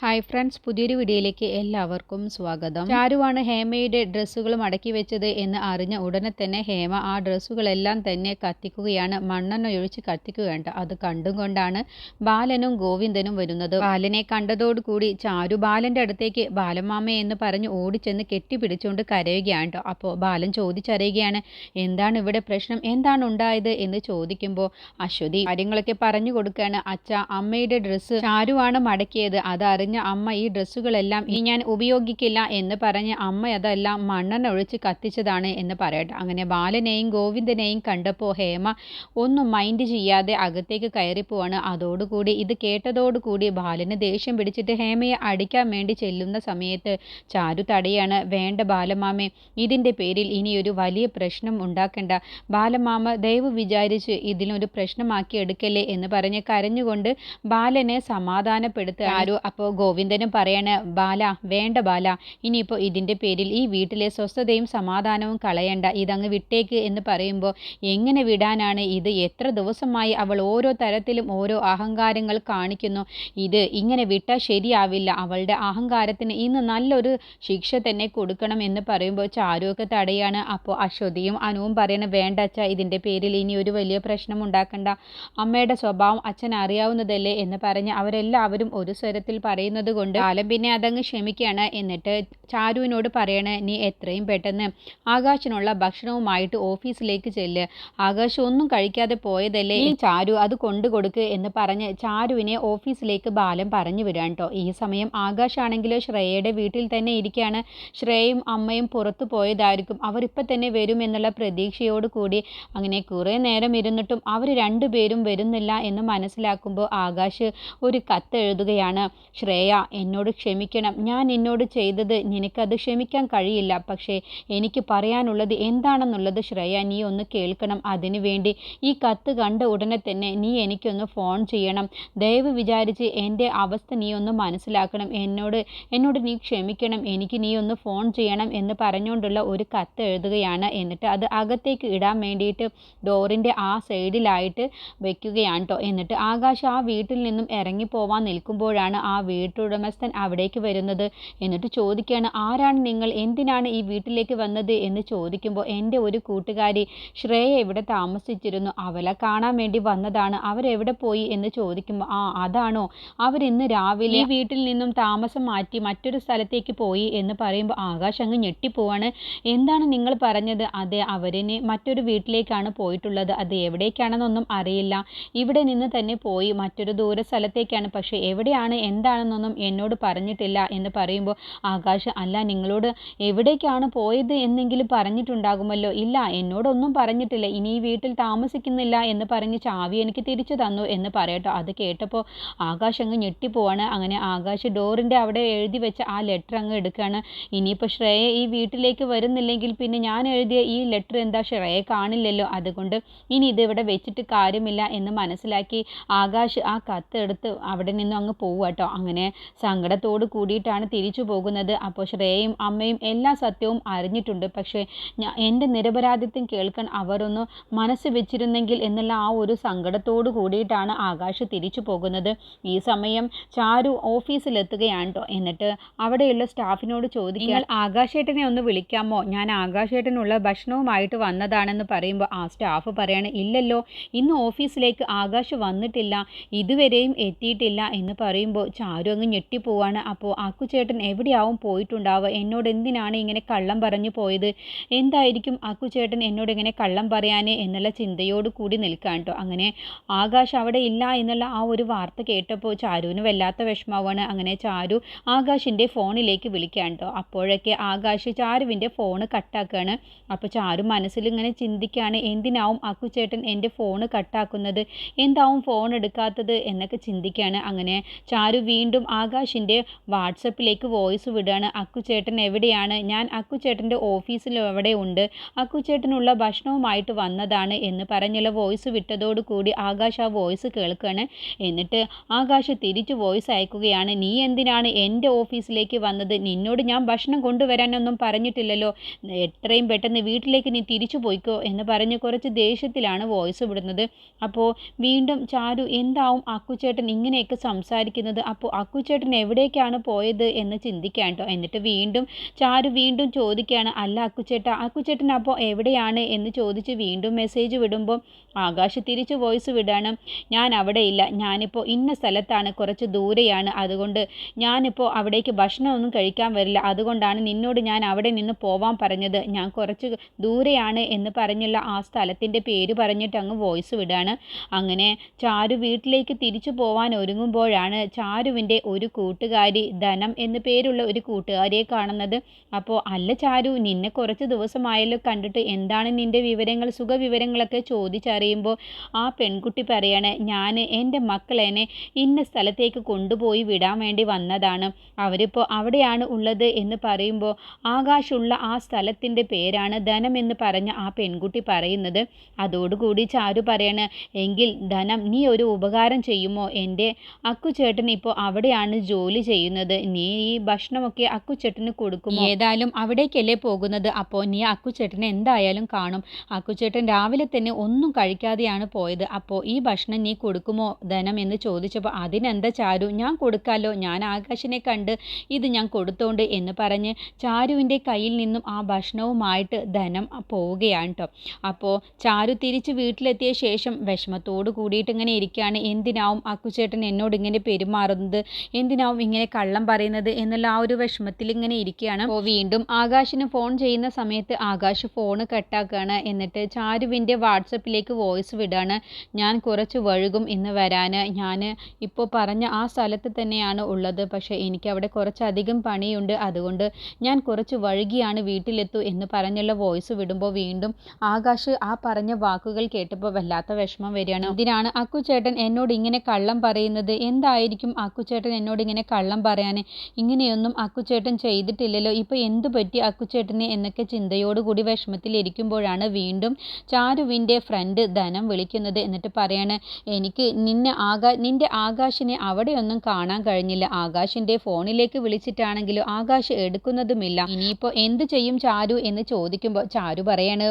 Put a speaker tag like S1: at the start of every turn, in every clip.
S1: Hi friends പുതിയൊരു വീഡിയോയിലേക്ക് എല്ലാവർക്കും സ്വാഗതം. ചാരുവാണ് ഹേമയുടെ ഡ്രസ്സുകൾ മടക്കി വെച്ചത് എന്ന് അറിഞ്ഞ ഉടനെ തന്നെ ഹേമ ആ ഡ്രസ്സുകളെല്ലാം തന്നെ കത്തിക്കുകയാണ്. മണ്ണെണ്ണ ഒഴിച്ച് കത്തിക്കുകയാണ്. അത് കണ്ടും കൊണ്ടാണ് ബാലനും ഗോവിന്ദനും വരുന്നത്. ബാലനെ കണ്ടതോടുകൂടി ചാരു ബാലന്റെ അടുത്തേക്ക് ബാലമാമ എന്ന് പറഞ്ഞ് ഓടിച്ചെന്ന് കെട്ടിപ്പിടിച്ചുകൊണ്ട് കരയുകയാണ് അപ്പോൾ ബാലൻ ചോദിച്ചറിയുകയാണ് എന്താണ് ഇവിടെ പ്രശ്നം? എന്താണ് ഉണ്ടായത്? എന്ന് ചോദിക്കുമ്പോൾ അശ്വതി കാര്യങ്ങളൊക്കെ പറഞ്ഞു കൊടുക്കുകയാണ്. അച്ഛ അമ്മയുടെ ഡ്രസ്സ് ചാരുവാണ് മടക്കിയത്. അതറിഞ്ഞ അമ്മ ഈ ഡ്രസ്സുകളെല്ലാം ഇനി ഞാൻ ഉപയോഗിക്കില്ല എന്ന് പറഞ്ഞ് അമ്മ അതെല്ലാം മണ്ണെണ്ണ ഒഴിച്ച് കത്തിച്ചതാണ് എന്ന് പറയട്ടെ. അങ്ങനെ ബാലനെയും ഗോവിന്ദനെയും കണ്ടപ്പോൾ ഹേമ ഒന്നും മൈൻഡ് ചെയ്യാതെ അകത്തേക്ക് കയറിപ്പോവാണ് അതോടുകൂടി ഇത് കേട്ടതോടുകൂടി ബാലന് ദേഷ്യം പിടിച്ചിട്ട് ഹേമയെ അടിക്കാൻ വേണ്ടി ചെല്ലുന്ന സമയത്ത് ചാരു തടയാണ് വേണ്ട ബാലമാമേ ഇതിന്റെ പേരിൽ ഇനി ഒരു വലിയ പ്രശ്നം ഉണ്ടാക്കേണ്ട. ബാലമാമ ദയവ് വിചാരിച്ച് ഇതിനൊരു പ്രശ്നമാക്കി എടുക്കല്ലേ? എന്ന് പറഞ്ഞ് കരഞ്ഞുകൊണ്ട് ബാലനെ സമാധാനപ്പെടുത്തുക ആരോ അപ്പോൾ ഗോവിന്ദനും പറയണ ബാല വേണ്ട ബാല ഇനിയിപ്പോൾ ഇതിന്റെ പേരിൽ ഈ വീട്ടിലെ സ്വസ്ഥതയും സമാധാനവും കളയണ്ട ഇതങ്ങ് വിട്ടേക്ക് എന്ന് പറയുമ്പോൾ എങ്ങനെ വിടാനാണ് ഇത്? എത്ര ദിവസമായി അവൾ ഓരോ തരത്തിലും ഓരോ അഹങ്കാരങ്ങൾ കാണിക്കുന്നു. ഇത് ഇങ്ങനെ വിട്ടാൽ ശരിയാവില്ല. അവളുടെ അഹങ്കാരത്തിന് ഇന്ന് നല്ലൊരു ശിക്ഷ തന്നെ കൊടുക്കണം എന്ന് പറയുമ്പോൾ ചാരുവൊക്കെ തടയാണ്. അപ്പോൾ അശ്വതിയും അനുവും പറയണ വേണ്ട അച്ഛ ഇതിന്റെ പേരിൽ ഇനി ഒരു വലിയ പ്രശ്നം ഉണ്ടാക്കണ്ട. അമ്മയുടെ സ്വഭാവം അച്ഛൻ അറിയാവുന്നതല്ലേ എന്ന് പറഞ്ഞ് അവരെല്ലാവരും ഒരു സ്വരത്തിൽ പറയുന്നത് കൊണ്ട് കാലം പിന്നെ അതങ്ങ് ക്ഷമിക്കുകയാണ് എന്നിട്ട് ചാരുവിനോട് പറയണ നീ എത്രയും പെട്ടെന്ന് ആകാശിനുള്ള ഭക്ഷണവുമായിട്ട് ഓഫീസിലേക്ക് ചെല്ല്. ആകാശ് ഒന്നും കഴിക്കാതെ പോയതല്ലേ? ഈ ചാരു അത് കൊണ്ടു കൊടുക്ക് എന്ന് പറഞ്ഞ് ചാരുവിനെ ഓഫീസിലേക്ക് ബാലൻ പറഞ്ഞു വിടാൻ കേട്ടോ ഈ സമയം ആകാശാണെങ്കിൽ ശ്രേയയുടെ വീട്ടിൽ തന്നെ ഇരിക്കുകയാണ്. ശ്രേയയും അമ്മയും പുറത്തു പോയതായിരിക്കും. അവരിപ്പം തന്നെ വരും എന്നുള്ള പ്രതീക്ഷയോട് കൂടി അങ്ങനെ കുറേ നേരം ഇരുന്നിട്ടും അവർ രണ്ടുപേരും വരുന്നില്ല എന്ന് മനസ്സിലാക്കുമ്പോൾ ആകാശ് ഒരു കത്ത് എഴുതുകയാണ് ശ്രേയ എന്നോട് ക്ഷമിക്കണം. ഞാൻ എന്നോട് ചെയ്തത് നിനക്കത് ക്ഷമിക്കാൻ കഴിയില്ല. പക്ഷേ എനിക്ക് പറയാനുള്ളത് എന്താണെന്നുള്ളത് ശ്രേയ നീ ഒന്ന് കേൾക്കണം. അതിനു വേണ്ടി ഈ കത്ത് കണ്ട ഉടനെ തന്നെ നീ എനിക്കൊന്ന് ഫോൺ ചെയ്യണം. ദയവ് വിചാരിച്ച് എന്റെ അവസ്ഥ നീ ഒന്ന് മനസ്സിലാക്കണം. എന്നോട് എന്നോട് നീ ക്ഷമിക്കണം. എനിക്ക് നീ ഒന്ന് ഫോൺ ചെയ്യണം എന്ന് പറഞ്ഞുകൊണ്ടുള്ള ഒരു കത്ത് എഴുതുകയാണ്. എന്നിട്ട് അത് അകത്തേക്ക് ഇടാൻ വേണ്ടിയിട്ട് ഡോറിന്റെ ആ സൈഡിലായിട്ട് വെക്കുകയാണ് കേട്ടോ എന്നിട്ട് ആകാശ് ആ വീട്ടിൽ നിന്നും ഇറങ്ങിപ്പോവാൻ നിൽക്കുമ്പോഴാണ് ആ വീട്ടുടമസ്ഥൻ അവിടേക്ക് വരുന്നത്. എന്നിട്ട് ചോദിക്കുകയാണ് ആരാണ് നിങ്ങൾ? എന്തിനാണ് ഈ വീട്ടിലേക്ക് വന്നത്? എന്ന് ചോദിക്കുമ്പോൾ എന്റെ ഒരു കൂട്ടുകാരി ശ്രേയ ഇവിടെ താമസിച്ചിരുന്നു. അവളെ കാണാൻ വേണ്ടി വന്നതാണ്. അവരെവിടെ പോയി? എന്ന് ചോദിക്കുമ്പോൾ ആ അതാണോ. അവരിന്ന് രാവിലെ ഈ വീട്ടിൽ നിന്നും താമസം മാറ്റി മറ്റൊരു സ്ഥലത്തേക്ക് പോയി. എന്ന് പറയുമ്പോൾ ആകാശ് അങ്ങ് ഞെട്ടിപ്പോവാണ്. എന്താണ് നിങ്ങൾ പറഞ്ഞത്? അതെ അവരിന് മറ്റൊരു വീട്ടിലേക്കാണ് പോയിട്ടുള്ളത്. അത് എവിടേക്കാണെന്നൊന്നും അറിയില്ല. ഇവിടെ നിന്ന് തന്നെ പോയി മറ്റൊരു ദൂര സ്ഥലത്തേക്കാണ് പക്ഷേ എവിടെയാണ്? എന്താണെന്നൊന്നും എന്നോട് പറഞ്ഞിട്ടില്ല എന്ന് പറയുമ്പോൾ ആകാശ് അല്ല നിങ്ങളോട് എവിടേക്കാണ് പോയത് എന്നെങ്കിലും പറഞ്ഞിട്ടുണ്ടാകുമല്ലോ. ഇല്ല എന്നോടൊന്നും പറഞ്ഞിട്ടില്ല. ഇനി ഈ വീട്ടിൽ താമസിക്കുന്നില്ല എന്ന് പറഞ്ഞ് ചാവി എനിക്ക് തിരിച്ചു തന്നു എന്ന് പറയട്ടോ. അത് കേട്ടപ്പോൾ ആകാശ് അങ്ങ് ഞെട്ടിപ്പോവാണ്. അങ്ങനെ ആകാശ് ഡോറിന്റെ അവിടെ എഴുതി വെച്ച ആ ലെറ്റർ അങ്ങ് എടുക്കുകയാണ്. ഇനിയിപ്പോൾ ശ്രേയ ഈ വീട്ടിലേക്ക് വരുന്നില്ലെങ്കിൽ പിന്നെ ഞാൻ എഴുതിയ ഈ ലെറ്റർ എന്താ ശ്രേയ കാണില്ലല്ലോ. അതുകൊണ്ട് ഇനി ഇതിവിടെ വെച്ചിട്ട് കാര്യമില്ല എന്ന് മനസ്സിലാക്കി ആകാശ് ആ കത്ത് എടുത്ത് അവിടെ നിന്നും അങ്ങ് പോവുക കേട്ടോ. അങ്ങനെ സങ്കടത്തോട് കൂടിയിട്ടാണ് തിരിച്ചു പോകുന്നത്. അപ്പോൾ ശ്രേയയും അമ്മയും എല്ലാ സത്യവും അറിഞ്ഞിട്ടുണ്ട്. പക്ഷേ ഞാൻ എന്റെ നിരപരാധിത്വം കേൾക്കാൻ അവരൊന്ന് മനസ്സ് വെച്ചിരുന്നെങ്കിൽ എന്നുള്ള ആ ഒരു സങ്കടത്തോട് കൂടിയിട്ടാണ് ആകാശ് തിരിച്ചു പോകുന്നത്. ഈ സമയം ചാരു ഓഫീസിലെത്തുകയാണ് കേട്ടോ എന്നിട്ട് അവിടെയുള്ള സ്റ്റാഫിനോട് ചോദിക്കുക ആകാശേട്ടനെ ഒന്ന് വിളിക്കാമോ? ഞാൻ ആകാശേട്ടനുള്ള ഭക്ഷണവുമായിട്ട് വന്നതാണെന്ന് പറയുമ്പോൾ ആ സ്റ്റാഫ് പറയാണ് ഇല്ലല്ലോ ഇന്ന് ഓഫീസിലേക്ക് ആകാശ് വന്നിട്ടില്ല ഇതുവരെയും എത്തിയിട്ടില്ല എന്ന് പറയുമ്പോൾ ചാരു അങ്ങ് ഞെട്ടിപ്പോവാണ്. അപ്പോൾ അക്കുചേട്ടൻ എവിടെയാവും പോയിട്ടുണ്ടാവുക? എന്നോട് എന്തിനാണ് ഇങ്ങനെ കള്ളം പറഞ്ഞു പോയത്? എന്തായിരിക്കും അക്കുചേട്ടൻ എന്നോട് ഇങ്ങനെ കള്ളം പറയാൻ എന്നുള്ള ചിന്തയോട് കൂടി നിൽക്കാൻ കേട്ടോ അങ്ങനെ ആകാശ് അവിടെ ഇല്ല എന്നുള്ള ആ ഒരു വാർത്ത കേട്ടപ്പോൾ ചാരുവിന് വല്ലാത്ത വിഷമാവാണ് അങ്ങനെ ചാരു ആകാശിന്റെ ഫോണിലേക്ക് വിളിക്കാൻ കേട്ടോ അപ്പോഴൊക്കെ ആകാശ് ചാരുവിന്റെ ഫോണ് കട്ടാക്കുകയാണ് അപ്പോൾ ചാരു മനസ്സിൽ ഇങ്ങനെ ചിന്തിക്കുകയാണ് എന്തിനാവും അക്കുചേട്ടൻ എന്റെ ഫോണ് കട്ടാക്കുന്നത്? എന്താവും ഫോൺ എടുക്കാത്തത്? എന്നൊക്കെ ചിന്തിക്കുകയാണ് അങ്ങനെ ചാരു വീണ്ടും ആകാശിന്റെ വാട്സപ്പിലേക്ക് വോയിസ് വിടുകയാണ് അക്കുചേട്ടൻ എവിടെയാണ്? ഞാൻ അക്കുചേട്ടന്റെ ഓഫീസിൽ എവിടെ ഉണ്ട്. അക്കുചേട്ടനുള്ള ഭക്ഷണവുമായിട്ട് വന്നതാണ് എന്ന് പറഞ്ഞുള്ള വോയിസ് വിട്ടതോടുകൂടി ആകാശ് ആ വോയിസ് കേൾക്കുകയാണ് എന്നിട്ട് ആകാശ് തിരിച്ച് വോയിസ് അയക്കുകയാണ്. നീ എന്തിനാണ് എന്റെ ഓഫീസിലേക്ക് വന്നത്? നിന്നോട് ഞാൻ ഭക്ഷണം കൊണ്ടുവരാനൊന്നും പറഞ്ഞിട്ടില്ലല്ലോ. എത്രയും പെട്ടെന്ന് വീട്ടിലേക്ക് നീ തിരിച്ചു പോയിക്കോ എന്ന് പറഞ്ഞ് കുറച്ച് ദേഷ്യത്തിലാണ് വോയിസ് വിടുന്നത്. അപ്പോൾ വീണ്ടും ചാരു എന്താവും? അക്കുചേട്ടൻ ഇങ്ങനെയൊക്കെ സംസാരിക്കുന്നത്. അപ്പോൾ അക്കുച്ചേട്ടൻ എവിടേക്കാണ് പോയത് എന്ന് ചിന്തിക്കാൻ കേട്ടോ എന്നിട്ട് വീണ്ടും ചാരു വീണ്ടും ചോദിക്കുകയാണ് അല്ല അക്കുച്ചേട്ട അക്കുച്ചേട്ടൻ അപ്പോൾ എവിടെയാണ്? എന്ന് ചോദിച്ച് വീണ്ടും മെസ്സേജ് വിടുമ്പോൾ ആകാശ് തിരിച്ച് വോയിസ് വിടാണ്. ഞാൻ അവിടെ ഇല്ല. ഞാനിപ്പോൾ ഇന്ന സ്ഥലത്താണ്. കുറച്ച് ദൂരെയാണ്. അതുകൊണ്ട് ഞാനിപ്പോൾ അവിടേക്ക് ഭക്ഷണമൊന്നും കഴിക്കാൻ വരില്ല. അതുകൊണ്ടാണ് നിന്നോട് ഞാൻ അവിടെ നിന്ന് പോവാൻ പറഞ്ഞത്. ഞാൻ കുറച്ച് ദൂരെയാണ് എന്ന് പറഞ്ഞുള്ള ആ സ്ഥലത്തിന്റെ പേര് പറഞ്ഞിട്ട് അങ്ങ് വോയിസ് വിടാണ്. അങ്ങനെ ചാരു വീട്ടിലേക്ക് തിരിച്ചു പോവാൻ ഒരുങ്ങുമ്പോഴാണ് ചാരുവിന്റെ ഒരു കൂട്ടുകാരി ധനം എന്ന് പേരുള്ള ഒരു കൂട്ടുകാരിയെ കാണുന്നത്. അപ്പോൾ അല്ല ചാരു നിന്നെ കുറച്ച് ദിവസമായല്ലോ കണ്ടിട്ട് എന്താണ് നിന്റെ വിവരങ്ങൾ സുഖവിവരങ്ങളൊക്കെ ചോദിച്ചറിയുമ്പോൾ? ആ പെൺകുട്ടി പറയണേ ഞാൻ എന്റെ മക്കളെന്നെ ഇന്ന സ്ഥലത്തേക്ക് കൊണ്ടുപോയി വിടാൻ വേണ്ടി വന്നതാണ്. അവരിപ്പോൾ അവിടെയാണ് ഉള്ളത് എന്ന് പറയുമ്പോൾ ആകാശുള്ള ആ സ്ഥലത്തിന്റെ പേരാണ് ധനം എന്ന് പറഞ്ഞ ആ പെൺകുട്ടി പറയുന്നത്. അതോടുകൂടി ചാരു പറയാണ് എങ്കിൽ ധനം നീ ഒരു ഉപകാരം ചെയ്യുമോ? എന്റെ അക്കുചേട്ടൻ ഇപ്പോൾ അവിടെയാണ് ജോലി ചെയ്യുന്നത്? നീ ഈ ഭക്ഷണമൊക്കെ അക്കുച്ചേട്ടന് കൊടുക്കും ഏതായാലും അവിടേക്കല്ലേ പോകുന്നത്. അപ്പോൾ നീ അക്കുചേട്ടനെ എന്തായാലും കാണും. അക്കുച്ചേട്ടൻ രാവിലെ തന്നെ ഒന്നും കഴിക്കാതെയാണ് പോയത്. അപ്പോൾ ഈ ഭക്ഷണം നീ കൊടുക്കുമോ ധനം എന്ന് ചോദിച്ചപ്പോൾ അതിനെന്താ ചാരു? ഞാൻ കൊടുക്കാമല്ലോ ഞാൻ ആകാശിനെ കണ്ട് ഇത് ഞാൻ കൊടുത്തോണ്ട് എന്ന് പറഞ്ഞ് ചാരുവിന്റെ കയ്യിൽ നിന്നും ആ ഭക്ഷണവുമായിട്ട് ധനം പോവുകയാണ് കേട്ടോ അപ്പോൾ ചാരു തിരിച്ച് വീട്ടിലെത്തിയ ശേഷം വിഷമത്തോട് കൂടിയിട്ട് ഇങ്ങനെ ഇരിക്കുകയാണ് എന്തിനാവും അക്കുചേട്ടൻ എന്നോട് ഇങ്ങനെ പെരുമാറുന്നത്? എന്തിനാവും ഇങ്ങനെ കള്ളം പറയുന്നത് എന്നുള്ള ആ ഒരു വിഷമത്തിൽ ഇങ്ങനെ ഇരിക്കുകയാണ്. അപ്പോൾ വീണ്ടും ആകാശിന് ഫോൺ ചെയ്യുന്ന സമയത്ത് ആകാശ് ഫോൺ കട്ടാക്കുകയാണ് എന്നിട്ട് ചാരുവിന്റെ വാട്സപ്പിലേക്ക് വോയിസ് വിടാണ്. ഞാൻ കുറച്ച് വഴുകും ഇന്ന് വരാൻ. ഞാൻ ഇപ്പോൾ പറഞ്ഞ ആ സ്ഥലത്ത് തന്നെയാണ് ഉള്ളത്. പക്ഷേ എനിക്ക് അവിടെ കുറച്ചധികം പണിയുണ്ട്. അതുകൊണ്ട് ഞാൻ കുറച്ച് വഴുകിയാണ് വീട്ടിലെത്തു എന്ന് പറഞ്ഞുള്ള വോയിസ് വിടുമ്പോൾ വീണ്ടും ആകാശ് ആ പറഞ്ഞ വാക്കുകൾ കേട്ടപ്പോൾ വല്ലാത്ത വിഷമം വരികയാണ്. ഇതിനാണ് അക്കുചേട്ടൻ എന്നോട് ഇങ്ങനെ കള്ളം പറയുന്നത്? എന്തായിരിക്കും അക്കുചേട്ടൻ എന്നോട് ഇങ്ങനെ കള്ളം പറയാൻ ഇങ്ങനെയൊന്നും അക്കുച്ചേട്ടൻ ചെയ്തിട്ടില്ലല്ലോ. ഇപ്പോൾ എന്ത് പറ്റി അക്കുച്ചേട്ടനെ എന്നൊക്കെ ചിന്തയോടുകൂടി വിഷമത്തിലിരിക്കുമ്പോഴാണ് വീണ്ടും ചാരുവിന്റെ ഫ്രണ്ട് ധനം വിളിക്കുന്നത് എന്നിട്ട് പറയാണ് എനിക്ക് നിന്നെ ആകാ നിന്റെ ആകാശിനെ അവിടെയൊന്നും കാണാൻ കഴിഞ്ഞില്ല. ആകാശിന്റെ ഫോണിലേക്ക് വിളിച്ചിട്ടാണെങ്കിലും ആകാശ് എടുക്കുന്നതുമില്ല. ഇനിയിപ്പോൾ എന്ത് ചെയ്യും ചാരു? എന്ന് ചോദിക്കുമ്പോൾ ചാരു പറയാണ്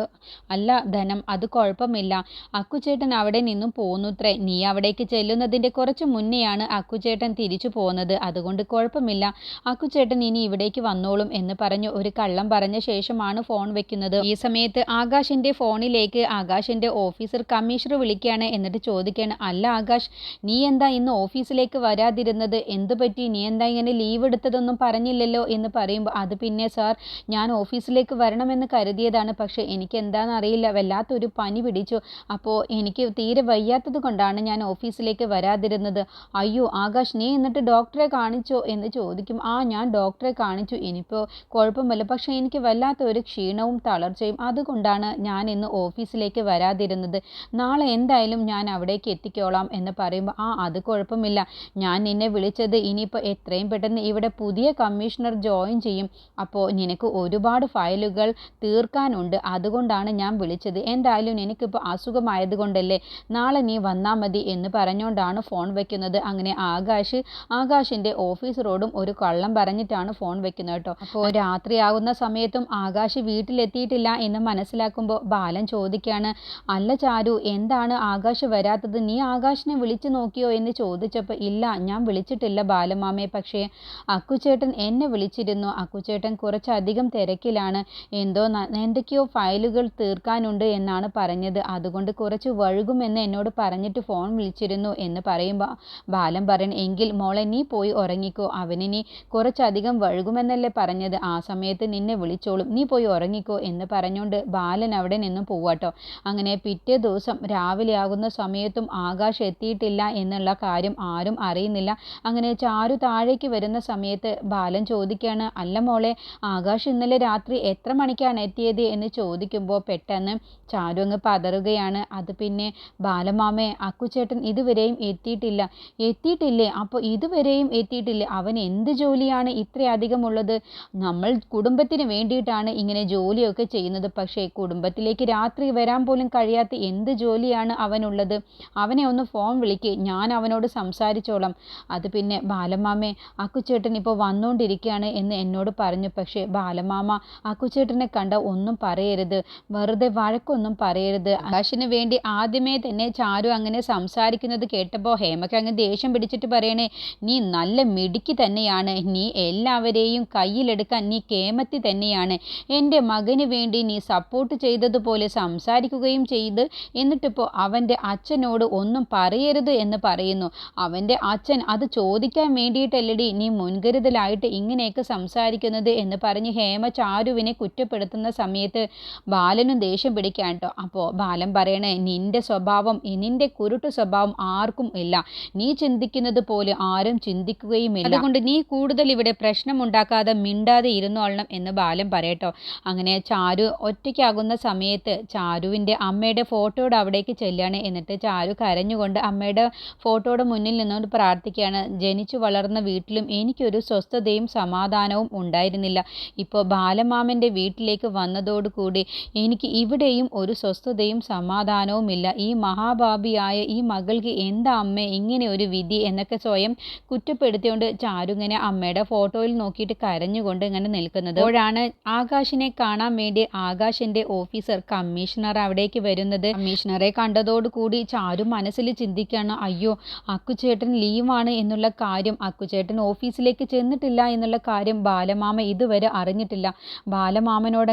S1: അല്ല ധനം അത് കുഴപ്പമില്ല. അക്കുച്ചേട്ടൻ അവിടെ നിന്നും പോന്നുത്രേ. നീ അവിടേക്ക് ചെല്ലുന്നതിന്റെ കുറച്ച് മുന്നെയാണ് അക്കുചേട്ടൻ തിരിച്ചു പോകുന്നത്. അതുകൊണ്ട് കുഴപ്പമില്ല. അക്കുചേട്ടൻ ഇനി ഇവിടേക്ക് വന്നോളും എന്ന് പറഞ്ഞു ഒരു കള്ളം പറഞ്ഞ ശേഷമാണ് ഫോൺ വെക്കുന്നത്. ഈ സമയത്ത് ആകാശിന്റെ ഫോണിലേക്ക് ആകാശിന്റെ ഓഫീസർ കമ്മീഷണർ വിളിക്കുകയാണ് എന്നിട്ട് ചോദിക്കുകയാണ് അല്ല ആകാശ് നീ എന്താ ഇന്ന് ഓഫീസിലേക്ക് വരാതിരുന്നത്? എന്ത് പറ്റി? നീ എന്താ ഇങ്ങനെ ലീവ് എടുത്തതൊന്നും പറഞ്ഞില്ലല്ലോ? എന്ന് പറയുമ്പോൾ അത് പിന്നെ സാർ ഞാൻ ഓഫീസിലേക്ക് വരണമെന്ന് കരുതിയതാണ്. പക്ഷേ എനിക്ക് എന്താണെന്ന് അറിയില്ല. വല്ലാത്തൊരു പനി പിടിച്ചു. അപ്പോൾ എനിക്ക് തീരെ വയ്യാത്തത് കൊണ്ടാണ് ഞാൻ ഓഫീസിലേക്ക് വരാതിരുന്നത്. അയ്യോ ആകാശ് നീ എന്നിട്ട് ഡോക്ടറെ കാണിച്ചോ എന്ന് ചോദിക്കും. ആ ഞാൻ ഡോക്ടറെ കാണിച്ചു. ഇനിയിപ്പോൾ കുഴപ്പമില്ല പക്ഷേ എനിക്ക് വല്ലാത്ത ഒരു ക്ഷീണവും തളർച്ചയും അതുകൊണ്ടാണ് ഞാൻ ഇന്ന് ഓഫീസിലേക്ക് വരാതിരുന്നത്. നാളെ എന്തായാലും ഞാൻ അവിടേക്ക് എത്തിക്കോളാം എന്ന് പറയുമ്പോൾ ആ അത് കുഴപ്പമില്ല. ഞാൻ നിന്നെ വിളിച്ചത് ഇനിയിപ്പോൾ എത്രയും പെട്ടെന്ന് ഇവിടെ പുതിയ കമ്മീഷണർ ജോയിൻ ചെയ്യും. അപ്പോൾ നിനക്ക് ഒരുപാട് ഫയലുകൾ തീർക്കാനുണ്ട്. അതുകൊണ്ടാണ് ഞാൻ വിളിച്ചത്. എന്തായാലും എനിക്കിപ്പോൾ അസുഖമായതുകൊണ്ടല്ലേ നാളെ നീ വന്നാൽ മതി എന്ന് പറഞ്ഞുകൊണ്ടാണ് ഫോൺ വയ്ക്കുന്നത് അങ്ങനെ ആകാശ് ആകാശിന്റെ ഓഫീസ് റോഡും ഒരു കള്ളം പറഞ്ഞിട്ടാണ് ഫോൺ വെക്കുന്നത് കേട്ടോ. അപ്പോൾ രാത്രിയാകുന്ന സമയത്തും ആകാശ് വീട്ടിലെത്തിയിട്ടില്ല എന്ന് മനസ്സിലാക്കുമ്പോൾ ബാലൻ ചോദിക്കുകയാണ് അല്ല ചാരു എന്താണ് ആകാശ് വരാത്തത്? നീ ആകാശിനെ വിളിച്ചു നോക്കിയോ? എന്ന് ചോദിച്ചപ്പോൾ ഇല്ല ഞാൻ വിളിച്ചിട്ടില്ല ബാലമാമയെ. പക്ഷേ അക്കുചേട്ടൻ എന്നെ വിളിച്ചിരുന്നു. അക്കുചേട്ടൻ കുറച്ചധികം തിരക്കിലാണ്. എന്തോ എന്തൊക്കെയോ ഫയലുകൾ തീർക്കാനുണ്ട് എന്നാണ് പറഞ്ഞത്. അതുകൊണ്ട് കുറച്ച് വഴുകുമെന്ന് എന്നോട് പറഞ്ഞിട്ട് ഫോൺ വിളിച്ചിരുന്നു എന്ന് പറയുമ്പോൾ ബാലൻ പറയണം എങ്കിൽ മോളെ നീ പോയി ഉറങ്ങിക്കോ. അവനിനി കുറച്ചധികം വഴുകുമെന്നല്ലേ പറഞ്ഞത്. ആ സമയത്ത് നിന്നെ വിളിച്ചോളും. നീ പോയി ഉറങ്ങിക്കോ എന്ന് പറഞ്ഞുകൊണ്ട് ബാലൻ അവിടെ നിന്നും പോവാട്ടോ. അങ്ങനെ പിറ്റേ ദിവസം രാവിലെ ആകുന്ന സമയത്തും ആകാശ് എത്തിയിട്ടില്ല എന്നുള്ള കാര്യം ആരും അറിയുന്നില്ല. അങ്ങനെ ചാരു താഴേക്ക് വരുന്ന സമയത്ത് ബാലൻ ചോദിക്കുകയാണ് അല്ല മോളെ ആകാശ് ഇന്നലെ രാത്രി എത്ര മണിക്കാണ് എത്തിയത്? എന്ന് ചോദിക്കുമ്പോൾ പെട്ടെന്ന് ചാരു അങ്ങ് പതറുകയാണ്. അത് പിന്നെ ബാലമാമേ അക്കുചേട്ടൻ ഇതുവരെയും എത്തിയിട്ടില്ല. എത്തിയിട്ടില്ലേ? അപ്പോൾ ഇതുവരെയും എത്തിയിട്ടില്ല. അവൻ എന്ത് ജോലിയാണ് ഇത്രയധികം ഉള്ളത് നമ്മൾ കുടുംബത്തിന് വേണ്ടിയിട്ടാണ് ഇങ്ങനെ ജോലിയൊക്കെ ചെയ്യുന്നത്. പക്ഷേ കുടുംബത്തിലേക്ക് രാത്രി വരാൻ പോലും കഴിയാത്ത എന്ത് ജോലിയാണ് അവനുള്ളത്? അവനെ ഒന്ന് ഫോൺ വിളിക്ക്. ഞാൻ അവനോട് സംസാരിച്ചോളാം. അത് പിന്നെ ബാലമാമേ അക്കുച്ചേട്ടൻ ഇപ്പോൾ വന്നുകൊണ്ടിരിക്കുകയാണ് എന്ന് എന്നോട് പറഞ്ഞു. പക്ഷേ ബാലമാമ അക്കുച്ചേട്ടനെ കണ്ട ഒന്നും പറയരുത്. വെറുതെ വഴക്കൊന്നും പറയരുത്. ആകാശിന് വേണ്ടി ആദ്യമേ തന്നെ ചാരു അങ്ങനെ സംസാരിക്കുന്നത് കേട്ടപ്പോൾ ഹേമയ്ക്ക് അങ്ങ് ദേഷ്യം പിടിച്ചിട്ട് പറയണേ നീ നല്ല മിടുക്കി തന്നെയാണ്. നീ എല്ലാവരെയും കയ്യിലെടുക്കാൻ നീ കേമത്തി തന്നെയാണ്. എന്റെ മകന് വേണ്ടി നീ സപ്പോർട്ട് ചെയ്തതുപോലെ സംസാരിക്കുകയും ചെയ്ത് എന്നിട്ടിപ്പോൾ അവന്റെ അച്ഛനോട് ഒന്നും പറയരുത് എന്ന് പറയുന്നു. അവന്റെ അച്ഛൻ അത് ചോദിക്കാൻ വേണ്ടിയിട്ടല്ലടി നീ മുൻകരുതലായിട്ട് ഇങ്ങനെയൊക്കെ സംസാരിക്കുന്നത് എന്ന് പറഞ്ഞ് ഹേമ ചാരുവിനെ കുറ്റപ്പെടുത്തുന്ന സമയത്ത് ബാലനും ദേഷ്യം പിടിക്കാൻ കേട്ടോ. അപ്പോൾ ബാലൻ പറയണേ നിന്റെ സ്വഭാവം നിന്റെ കുരുട്ട് സ്വഭാവം ആർക്കും ഇല്ല. നീ ചിന്തിക്കുന്നത് പോലെ ആരും ചിന്തിക്കുകയുമില്ല. അതുകൊണ്ട് നീ കൂടുതൽ ഇവിടെ പ്രശ്നമുണ്ടാക്കാതെ മിണ്ടാതെ ഇരുന്നോളണം എന്ന് ബാലൻ പറയട്ടോ. അങ്ങനെ ചാരു ഒറ്റയ്ക്കാകുന്ന സമയത്ത് ചാരുവിന്റെ അമ്മയുടെ ഫോട്ടോയുടെ അവിടേക്ക് ചെല്ലുകയാണ്. എന്നിട്ട് ചാരു കരഞ്ഞുകൊണ്ട് അമ്മയുടെ ഫോട്ടോയുടെ മുന്നിൽ നിന്നുകൊണ്ട് പ്രാർത്ഥിക്കുകയാണ്. ജനിച്ചു വളർന്ന വീട്ടിലും എനിക്കൊരു സ്വസ്ഥതയും സമാധാനവും ഉണ്ടായിരുന്നില്ല. ഇപ്പോൾ ബാലമാമന്റെ വീട്ടിലേക്ക് വന്നതോടുകൂടി എനിക്ക് ഇവിടെയും ഒരു സ്വസ്ഥതയും സമാധാനവുമില്ല. ഈ മഹാഭാപിയായ ഈ മകൾക്ക് എന്താ അമ്മ ഇങ്ങനെ ഒരു വിധി എന്നൊക്കെ സ്വയം കുറ്റപ്പെടുത്തിക്കൊണ്ട് ചാരു ഇങ്ങനെ അമ്മയുടെ ഫോട്ടോയിൽ നോക്കിയിട്ട് കരഞ്ഞുകൊണ്ട് ഇങ്ങനെ നിൽക്കുന്നത്. അപ്പോഴാണ് ആകാശിനെ കാണാൻ വേണ്ടി ആകാശിന്റെ ഓഫീസർ കമ്മീഷണർ അവിടേക്ക് വരുന്നത്. കമ്മീഷണറെ കണ്ടതോടുകൂടി ചാരു മനസ്സിൽ ചിന്തിക്കുകയാണ് അയ്യോ അക്കുചേട്ടൻ ലീവാണ് എന്നുള്ള കാര്യം അക്കുചേട്ടൻ ഓഫീസിലേക്ക് ചെന്നിട്ടില്ല എന്നുള്ള കാര്യം ബാലമാമ ഇതുവരെ അറിഞ്ഞിട്ടില്ല. ബാലമാമനോട്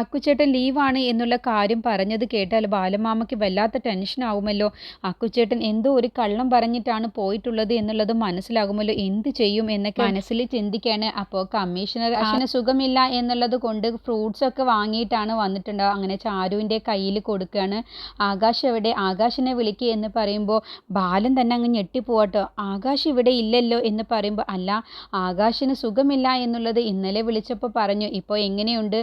S1: അക്കുചേട്ടൻ ലീവാണ് എന്നുള്ള കാര്യം പറഞ്ഞത് കേട്ടാൽ ബാലമാമയ്ക്ക് വല്ലാത്ത ടെൻഷൻ ആവുമല്ലോ അക്കുചേട്ടൻ എന്തോ ഒരു കള്ളം പറഞ്ഞിട്ടാണ് പോയിട്ടുള്ളത് എന്നുള്ളത് മനസ്സിലാകുമല്ലോ എന്ത് ചെയ്യും എന്നൊക്കെ മനസ്സിൽ ചിന്തിക്കാണ്. അപ്പോൾ കമ്മീഷണർ അച്ഛന് സുഖമില്ല എന്നുള്ളത് കൊണ്ട് ഫ്രൂട്ട്സ് ഒക്കെ വാങ്ങിയിട്ടാണ് വന്നിട്ടുണ്ടാവുക അങ്ങനെ ചാരുവിന്റെ കയ്യിൽ കൊടുക്കുകയാണ്. ആകാശ് എവിടെ? ആകാശിനെ വിളിക്കുക എന്ന് പറയുമ്പോൾ ബാലൻ തന്നെ അങ്ങ് ഞെട്ടിപ്പോവാട്ടോ. ആകാശ് ഇവിടെ ഇല്ലല്ലോ എന്ന് പറയുമ്പോൾ അല്ല ആകാശിന് സുഖമില്ല എന്നുള്ളത് ഇന്നലെ വിളിച്ചപ്പോൾ പറഞ്ഞു. ഇപ്പോൾ എങ്ങനെയുണ്ട്?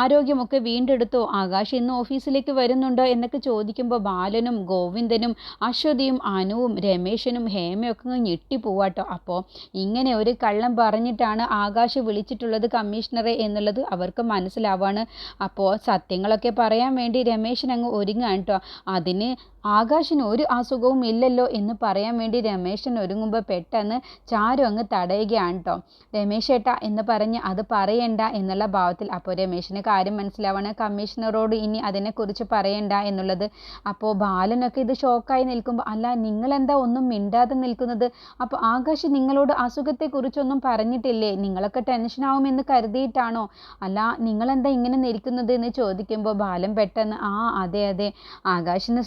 S1: ആരോഗ്യമൊക്കെ വീണ്ടെടുത്തോ? ആകാശ് ഇന്ന് ഓഫീസിലേക്ക് വരുന്നുണ്ടോ എന്നൊക്കെ ചോദിക്കുമ്പോൾ ബാലനും ഗോവിന്ദനും അശ്വതിയും അനുവും രമേശനും ഹേമയൊക്കെ അങ്ങ് ഞെട്ടിപ്പോവാട്ടോ അപ്പോൾ ഇങ്ങനെ ഒരു കള്ളം പറഞ്ഞിട്ടാണ് ആകാശ് വിളിച്ചിട്ടുള്ളത് കമ്മീഷണറെ എന്നുള്ളത് അവർക്ക് മനസ്സിലാവാണ്. അപ്പോൾ സത്യങ്ങളൊക്കെ പറയാൻ വേണ്ടി രമേശൻ അങ്ങ് ഒരുങ്ങാണ് കേട്ടോ അതിന് ആകാശിന് ഒരു അസുഖവും ഇല്ലല്ലോ എന്ന് പറയാൻ വേണ്ടി രമേശൻ ഒരുങ്ങുമ്പോൾ പെട്ടെന്ന് ചാരു അങ്ങ് തടയുകയാണ് കേട്ടോ രമേശ് ഏട്ടാ എന്ന് പറഞ്ഞ് അത് പറയണ്ട എന്നുള്ള ഭാവത്തിൽ അപ്പോൾ രമേശിന് കാര്യം മനസ്സിലാവണ കമ്മീഷണറോട് ഇനി അതിനെക്കുറിച്ച് പറയണ്ട എന്നുള്ളത്. അപ്പോൾ ബാലനൊക്കെ ഇത് ഷോക്കായി നിൽക്കുമ്പോൾ അല്ല നിങ്ങളെന്താ ഒന്നും മിണ്ടാതെ നിൽക്കുന്നത്? അപ്പോൾ ആകാശ് നിങ്ങളോട് അസുഖത്തെക്കുറിച്ചൊന്നും പറഞ്ഞിട്ടില്ലേ? നിങ്ങളൊക്കെ ടെൻഷനാവുമെന്ന് കരുതിയിട്ടാണോ? അല്ല നിങ്ങളെന്താ ഇങ്ങനെ നിൽക്കുന്നത് എന്ന് ചോദിക്കുമ്പോൾ ബാലൻ പെട്ടെന്ന് ആ അതെ അതെ ആകാശിന്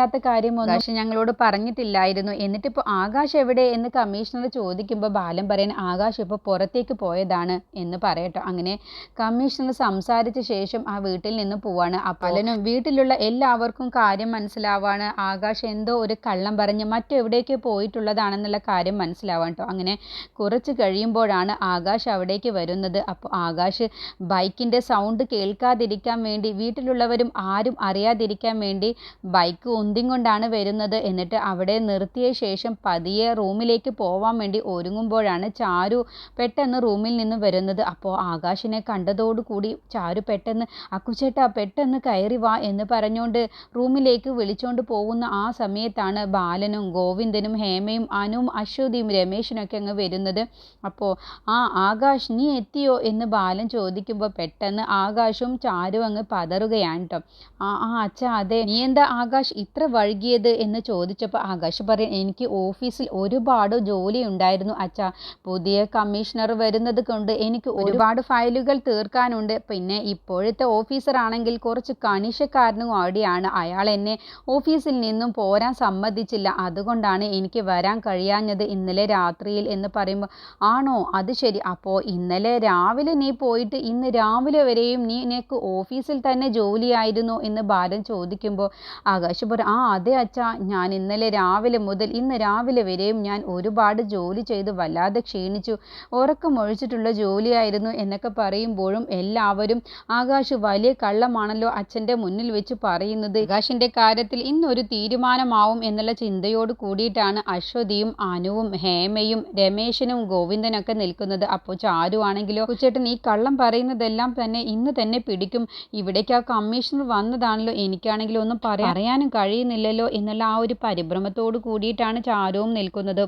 S1: സുഖമില്ലാത്ത കാര്യമൊന്നും പക്ഷെ ഞങ്ങളോട് പറഞ്ഞിട്ടില്ലായിരുന്നു. എന്നിട്ടിപ്പോൾ ആകാശ് എവിടെ എന്ന് കമ്മീഷണർ ചോദിക്കുമ്പോൾ ബാലൻ പറയാൻ ആകാശ് ഇപ്പോൾ പുറത്തേക്ക് പോയതാണ് എന്ന് പറയട്ടോ. അങ്ങനെ കമ്മീഷണർ സംസാരിച്ച ശേഷം ആ വീട്ടിൽ നിന്ന് പോവാണ്. അപ്പലനും വീട്ടിലുള്ള എല്ലാവർക്കും കാര്യം മനസ്സിലാവാണ്. ആകാശ് എന്തോ ഒരു കള്ളം പറഞ്ഞ് മറ്റെവിടേക്ക് പോയിട്ടുള്ളതാണെന്നുള്ള കാര്യം മനസ്സിലാവാൻ കേട്ടോ അങ്ങനെ കുറച്ച് കഴിയുമ്പോഴാണ് ആകാശ് അവിടേക്ക് വരുന്നത്. അപ്പോൾ ആകാശ് ബൈക്കിന്റെ സൗണ്ട് കേൾക്കാതിരിക്കാൻ വേണ്ടി വീട്ടിലുള്ളവരും ആരും അറിയാതിരിക്കാൻ വേണ്ടി ബൈക്ക് ഉന്തിം കൊണ്ടാണ് വരുന്നത്. എന്നിട്ട് അവിടെ നിർത്തിയ ശേഷം പതിയെ റൂമിലേക്ക് പോവാൻ വേണ്ടി ഒരുങ്ങുമ്പോഴാണ് ചാരു പെട്ടെന്ന് റൂമിൽ നിന്ന് വരുന്നത്. അപ്പോൾ ആകാശിനെ കണ്ടതോടുകൂടി ചാരു പെട്ടെന്ന് അക്കുച്ചേട്ടാ പെട്ടെന്ന് കയറി വാ എന്ന് പറഞ്ഞുകൊണ്ട് റൂമിലേക്ക് വിളിച്ചുകൊണ്ട് പോകുന്ന ആ സമയത്താണ് ബാലനും ഗോവിന്ദനും ഹേമയും അനുവും അശ്വതിയും രമേശനൊക്കെ അങ്ങ് വരുന്നത്. അപ്പോൾ ആ ആകാശ് നീ എത്തിയോ? എന്ന് ബാലൻ ചോദിക്കുമ്പോൾ പെട്ടെന്ന് ആകാശും ചാരു അങ്ങ് പതറുകയാണ് കേട്ടോ ആ ആ അച്ഛ അതെ. നീ എന്താ ആകാശ് ഇത്ര വൈകിയത് എന്ന് ചോദിച്ചപ്പോൾ ആകാശ് പറയും എനിക്ക് ഓഫീസിൽ ഒരുപാട് ജോലി ഉണ്ടായിരുന്നു അച്ഛ. പുതിയ കമ്മീഷണർ വരുന്നത് കൊണ്ട് എനിക്ക് ഒരുപാട് ഫയലുകൾ തീർക്കാനുണ്ട്. പിന്നെ ഇപ്പോഴത്തെ ഓഫീസർ ആണെങ്കിൽ കുറച്ച് കണിശക്കാരനും അവിടെയാണ് അയാൾ എന്നെ ഓഫീസിൽ നിന്നും പോരാൻ സമ്മതിച്ചില്ല. അതുകൊണ്ടാണ് എനിക്ക് വരാൻ കഴിയാഞ്ഞത് ഇന്നലെ രാത്രിയിൽ എന്ന് പറയുമ്പോൾ ആണോ? അത് ശരി. അപ്പോൾ ഇന്നലെ രാവിലെ നീ പോയിട്ട് ഇന്ന് രാവിലെ വരെയും നീ നിനക്ക് ഓഫീസിൽ തന്നെ ജോലിയായിരുന്നു എന്ന് ബാലൻ ചോദിക്കുമ്പോൾ ആകാശ് ആ അതെ അച്ഛാ. ഞാൻ ഇന്നലെ രാവിലെ മുതൽ ഇന്ന് രാവിലെ വരെയും ഞാൻ ഒരുപാട് ജോലി ചെയ്ത് വല്ലാതെ ക്ഷീണിച്ചു. ഉറക്കമൊഴിച്ചിട്ടുള്ള ജോലിയായിരുന്നു എന്നൊക്കെ പറയുമ്പോഴും എല്ലാവരും ആകാശ് വലിയ കള്ളമാണല്ലോ അച്ഛന്റെ മുന്നിൽ വെച്ച് പറയുന്നത്. ആകാശിന്റെ കാര്യത്തിൽ ഇന്നൊരു തീരുമാനമാവും എന്നുള്ള ചിന്തയോട് കൂടിയിട്ടാണ് അശ്വതിയും അനുവും ഹേമയും രമേശനും ഗോവിന്ദനൊക്കെ നിൽക്കുന്നത്. അപ്പോൾ ചാരു ആണെങ്കിലോ ചേട്ടൻ ഈ കള്ളം പറയുന്നതെല്ലാം തന്നെ ഇന്ന് തന്നെ പിടിക്കും. ഇവിടേക്ക് ആ കമ്മീഷണർ വന്നതാണല്ലോ. എനിക്കാണെങ്കിലും ഒന്നും പറയാനും കഴിയുന്നില്ലല്ലോ എന്നുള്ള ആ ഒരു പരിഭ്രമത്തോട് കൂടിയിട്ടാണ് ചാരുവും നിൽക്കുന്നത്.